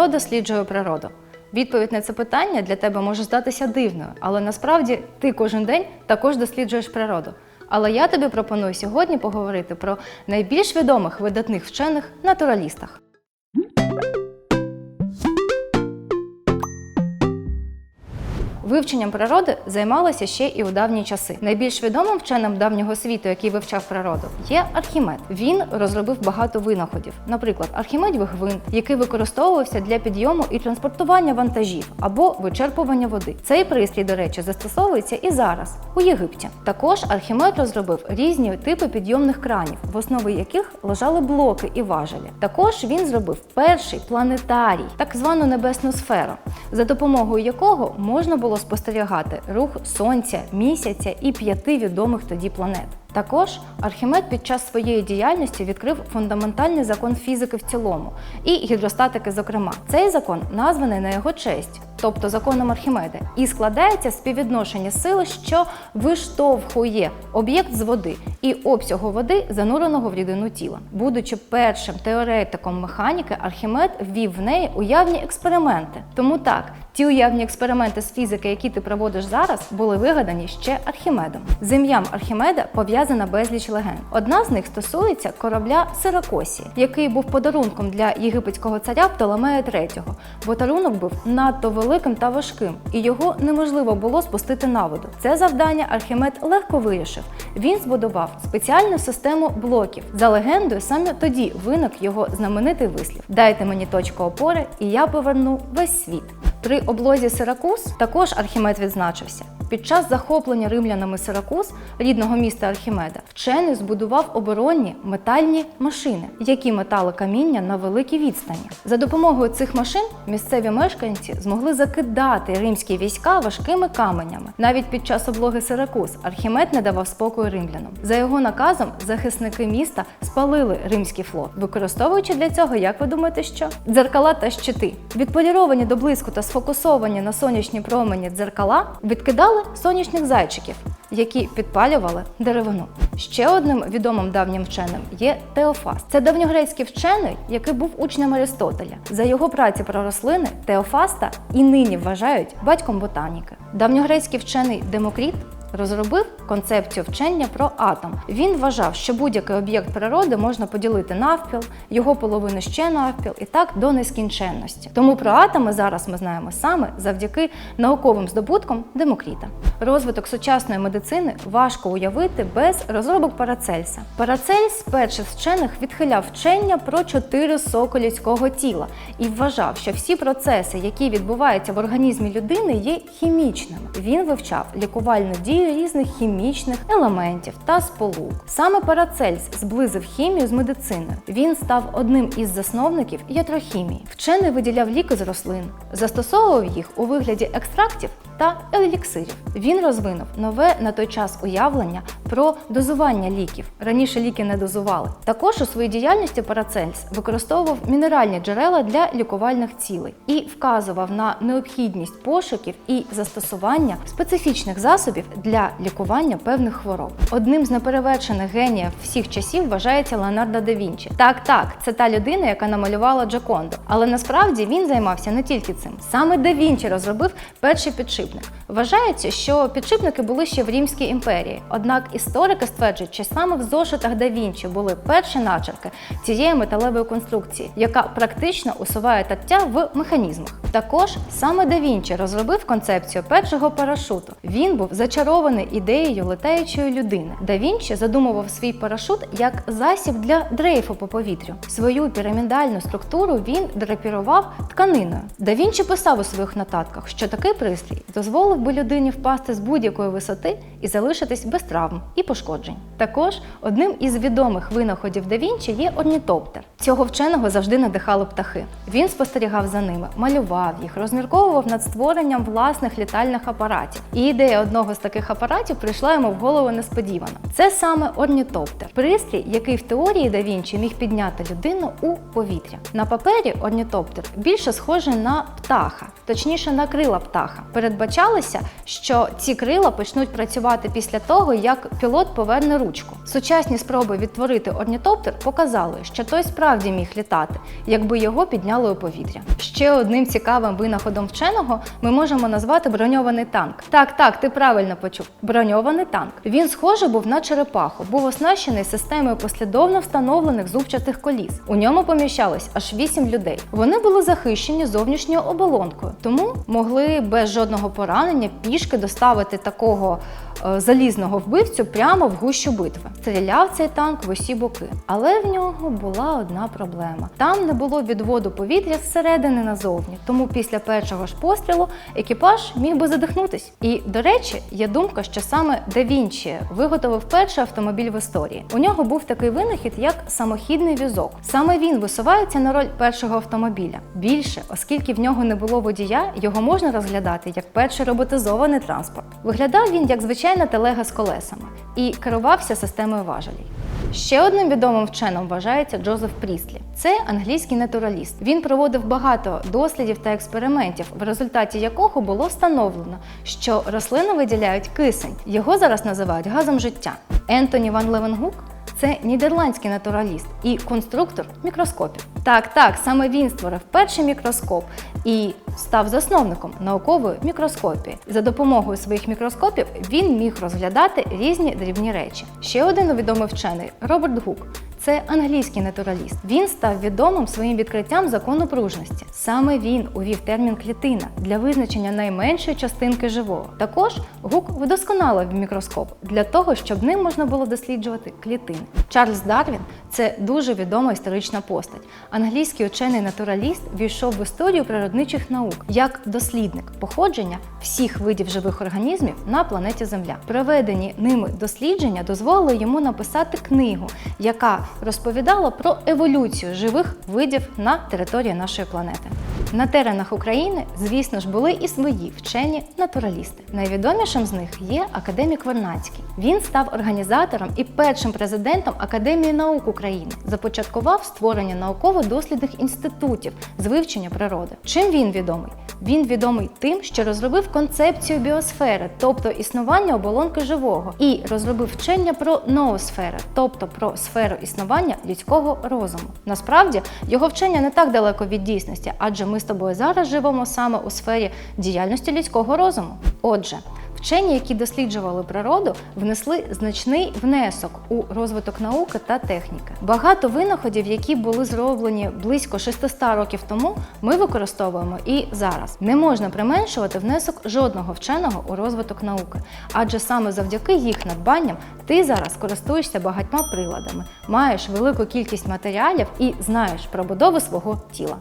Хто досліджує природу? Відповідь на це питання для тебе може здатися дивною, але насправді ти кожен день також досліджуєш природу. Але я тобі пропоную сьогодні поговорити про найбільш відомих видатних вчених натуралістах. Вивченням природи займалися ще і у давні часи. Найбільш відомим вченим давнього світу, який вивчав природу, є Архімед. Він розробив багато винаходів. Наприклад, Архімедів гвинт, який використовувався для підйому і транспортування вантажів або вичерпування води. Цей пристрій, до речі, застосовується і зараз у Єгипті. Також Архімед розробив різні типи підйомних кранів, в основі яких лежали блоки і важелі. Також він зробив перший планетарій, так звану небесну сферу, за допомогою якого можна було спостерігати рух сонця, місяця і п'яти відомих тоді планет. Також Архімед під час своєї діяльності відкрив фундаментальний закон фізики в цілому і гідростатики, зокрема. Цей закон названий на його честь, тобто законом Архімеда, і складається співвідношення сили, що виштовхує об'єкт з води і обсягу води, зануреного в рідину тіла. Будучи першим теоретиком механіки, Архімед ввів в неї уявні експерименти. Тому так, ті уявні експерименти з фізики, які ти проводиш зараз, були вигадані ще Архімедом. З ім'ям Архімеда пов'язана безліч легенд. Одна з них стосується корабля Сиракосії, який був подарунком для єгипетського царя Птолемея III. Подарунок був надто великим та важким, і його неможливо було спустити на воду. Це завдання Архімед легко вирішив. Він збудував спеціальну систему блоків. За легендою, саме тоді виник його знаменитий вислів: Дайте мені точку опори, і я поверну весь світ. При облозі Сиракуз також Архімед відзначився. Під час захоплення римлянами Сиракуз, рідного міста Архімеда, вчений збудував оборонні метальні машини, які метали каміння на великій відстані. За допомогою цих машин місцеві мешканці змогли закидати римські війська важкими каменями. Навіть під час облоги Сиракуз Архімед не давав спокою римлянам. За його наказом захисники міста спалили римський флот, використовуючи для цього, як ви думаєте, що дзеркала та щити. Відполіровані до блиску та сфокусовані на сонячні промені дзеркала відкидали сонячних зайчиків, які підпалювали деревину. Ще одним відомим давнім вченим є Теофаст. Це давньогрецький вчений, який був учнем Аристотеля. За його праці про рослини Теофаста і нині вважають батьком ботаніки. Давньогрецький вчений Демокріт розробив концепцію вчення про атом. Він вважав, що будь-який об'єкт природи можна поділити навпіл, його половину ще навпіл і так до нескінченності. Тому про атоми зараз ми знаємо саме завдяки науковим здобуткам Демокріта. Розвиток сучасної медицини важко уявити без розробок Парацельса. Парацельс перший з вчених відхиляв вчення про чотири соки людського тіла і вважав, що всі процеси, які відбуваються в організмі людини, є хімічними. Він вивчав лікувальну дію різних хімічних елементів та сполук. Саме Парацельс зблизив хімію з медициною. Він став одним із засновників ятрохімії. Вчений виділяв ліки з рослин, застосовував їх у вигляді екстрактів та еліксирів. Він розвинув нове на той час уявлення про дозування ліків. Раніше ліки не дозували. Також у своїй діяльності Парацельс використовував мінеральні джерела для лікувальних цілей і вказував на необхідність пошуків і застосування специфічних засобів для лікування певних хвороб. Одним з неперевершених геніїв всіх часів вважається Леонардо да Вінчі. Так, так, це та людина, яка намалювала Джаконду. Але насправді він займався не тільки цим. Саме да Вінчі розробив перший підшипник. Вважається, що підшипники були ще в Римській імперії. Однак історики стверджують, що саме в зошитах да Вінчі були перші начерки цієї металевої конструкції, яка практично усуває таття в механізмах. Також саме да Вінчі розробив концепцію першого парашуту. Він був зачарований ідеєю летаючої людини. Да Вінчі задумував свій парашут як засіб для дрейфу по повітрю. Свою пірамідальну структуру він драпірував тканиною. Да Вінчі писав у своїх нотатках, що такий пристрій дозволив би людині впасти з будь-якої висоти і залишитись без травм і пошкоджень. Також одним із відомих винаходів да Вінчі є орнітоптер. Цього вченого завжди надихали птахи. Він спостерігав за ними, малював їх, розмірковував над створенням власних літальних апаратів. І ідея одного з таких апаратів прийшла йому в голову несподівано. Це саме орнітоптер, пристрій, який в теорії да Вінчі міг підняти людину у повітря. На папері орнітоптер більше схожий на птаха, точніше на крила птаха. Передбачалося, що ці крила почнуть працювати після того, як пілот поверне ручку. Сучасні спроби відтворити орнітоптер показали, що той справді міг літати, якби його підняли у повітря. Ще одним цікавим винаходом вченого ми можемо назвати броньований танк. Так, так, ти правильно почув. Броньований танк. Він схоже був на черепаху, був оснащений системою послідовно встановлених зубчатих коліс. У ньому поміщалось аж 8 людей. Вони були захищені зовнішньою оболонкою, тому могли без жодного поранення пішки доставити такого е, залізного вбивцю прямо в гущу битви. Стріляв цей танк в усі боки, але в нього була одна проблема: там не було відводу повітря зсередини назовні, тому після першого ж пострілу екіпаж міг би задихнутись. І до речі, є думка, що саме Да Вінчі виготовив перший автомобіль в історії. У нього був такий винахід, як самохідний візок. Саме він висувається на роль першого автомобіля. Більше, оскільки в нього не було водія, його можна розглядати як перший роботизований транспорт. Виглядав він як звичайна телега з колесами і керувався системою важелей. Ще одним відомим вченим вважається Джозеф Пріслі. Це англійський натураліст. Він проводив багато дослідів та експериментів, в результаті якого було встановлено, що рослини виділяють кисень. Його зараз називають газом життя. Ентоні Ван Левенгук це нідерландський натураліст і конструктор мікроскопів. Так, так, саме він створив перший мікроскоп і став засновником наукової мікроскопії. За допомогою своїх мікроскопів він міг розглядати різні дрібні речі. Ще один відомий вчений Роберт Гук. Це англійський натураліст. Він став відомим своїм відкриттям закону пружності. Саме він увів термін клітина для визначення найменшої частинки живого. Також Гук вдосконалив мікроскоп для того, щоб ним можна було досліджувати клітини. Чарльз Дарвін це дуже відома історична постать. Англійський учений натураліст війшов в історію природничих наук як дослідник походження всіх видів живих організмів на планеті Земля. Проведені ними дослідження дозволили йому написати книгу, яка розповідала про еволюцію живих видів на території нашої планети. На теренах України, звісно ж, були і свої вчені натуралісти. Найвідомішим з них є академік Вернацький. Він став організатором і першим президентом Академії наук України. Започаткував створення науково-дослідних інститутів з вивчення природи. Чим він відомий? Він відомий тим, що розробив концепцію біосфери, тобто існування оболонки живого, і розробив вчення про ноосфери, тобто про сферу існування людського розуму. Насправді його вчення не так далеко від дійсності, адже з тобою зараз живемо саме у сфері діяльності людського розуму. Отже, Вчені, які досліджували природу, внесли значний внесок у розвиток науки та техніки. Багато винаходів, які були зроблені близько 600 років тому, ми використовуємо і зараз. Не можна применшувати внесок жодного вченого у розвиток науки, адже саме завдяки їх надбанням ти зараз користуєшся багатьма приладами, маєш велику кількість матеріалів і знаєш про будову свого тіла.